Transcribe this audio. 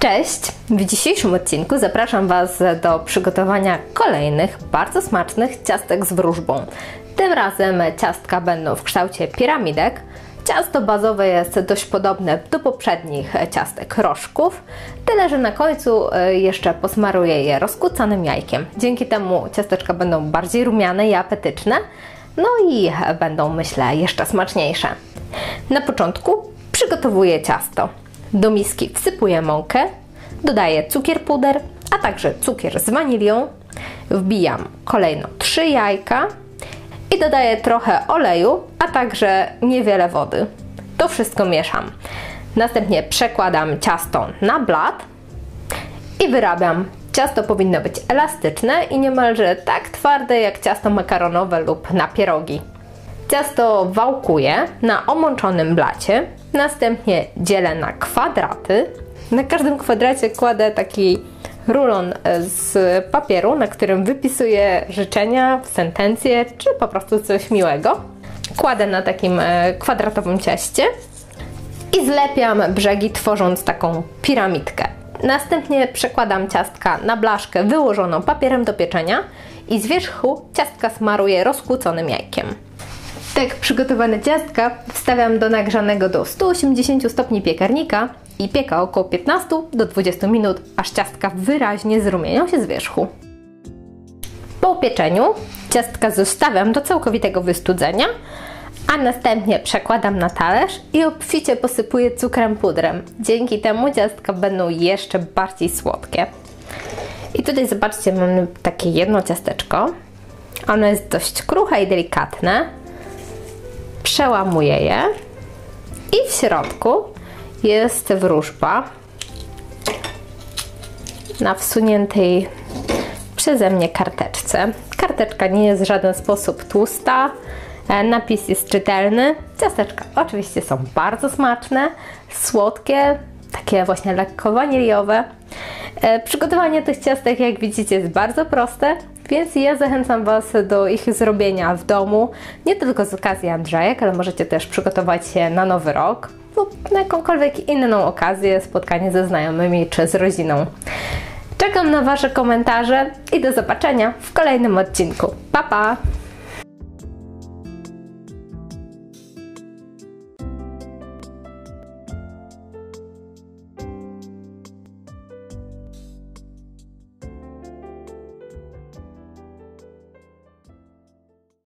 Cześć! W dzisiejszym odcinku zapraszam Was do przygotowania kolejnych bardzo smacznych ciastek z wróżbą. Tym razem ciastka będą w kształcie piramidek. Ciasto bazowe jest dość podobne do poprzednich ciastek rożków, tyle że na końcu e, jeszcze posmaruję je rozkucanym jajkiem. Dzięki temu ciasteczka będą bardziej rumiane i apetyczne, no i będą myślę jeszcze smaczniejsze. Na początku przygotowuję ciasto. Do miski wsypuję mąkę, dodaję cukier puder, a także cukier z wanilią. Wbijam kolejno 3 jajka i dodaję trochę oleju, a także niewiele wody. To wszystko mieszam. Następnie przekładam ciasto na blat i wyrabiam. Ciasto powinno być elastyczne i niemalże tak twarde jak ciasto makaronowe lub na pierogi. Ciasto wałkuję na omączonym blacie, następnie dzielę na kwadraty. Na każdym kwadracie kładę taki rulon z papieru, na którym wypisuję życzenia, sentencje czy po prostu coś miłego. Kładę na takim e, kwadratowym cieście i zlepiam brzegi tworząc taką piramidkę. Następnie przekładam ciastka na blaszkę wyłożoną papierem do pieczenia i z wierzchu ciastka smaruję rozkłóconym jajkiem. Tak przygotowane ciastka wstawiam do nagrzanego do 180 stopni piekarnika i pieka około 15 do 20 minut, aż ciastka wyraźnie zrumienią się z wierzchu. Po upieczeniu ciastka zostawiam do całkowitego wystudzenia, a następnie przekładam na talerz i obficie posypuję cukrem pudrem. Dzięki temu ciastka będą jeszcze bardziej słodkie. I tutaj zobaczcie, mamy takie jedno ciasteczko. Ono jest dość kruche i delikatne. Przełamuję je i w środku jest wróżba na wsuniętej przeze mnie karteczce. Karteczka nie jest w żaden sposób tłusta, e, napis jest czytelny. Ciasteczka oczywiście są bardzo smaczne, słodkie, takie właśnie lekko waniliowe. E, przygotowanie tych ciastek, jak widzicie, jest bardzo proste, więc ja zachęcam Was do ich zrobienia w domu, nie tylko z okazji Andrzejek, ale możecie też przygotować się na nowy rok lub na jakąkolwiek inną okazję, spotkanie ze znajomymi czy z rodziną. Czekam na Wasze komentarze i do zobaczenia w kolejnym odcinku. Pa pa!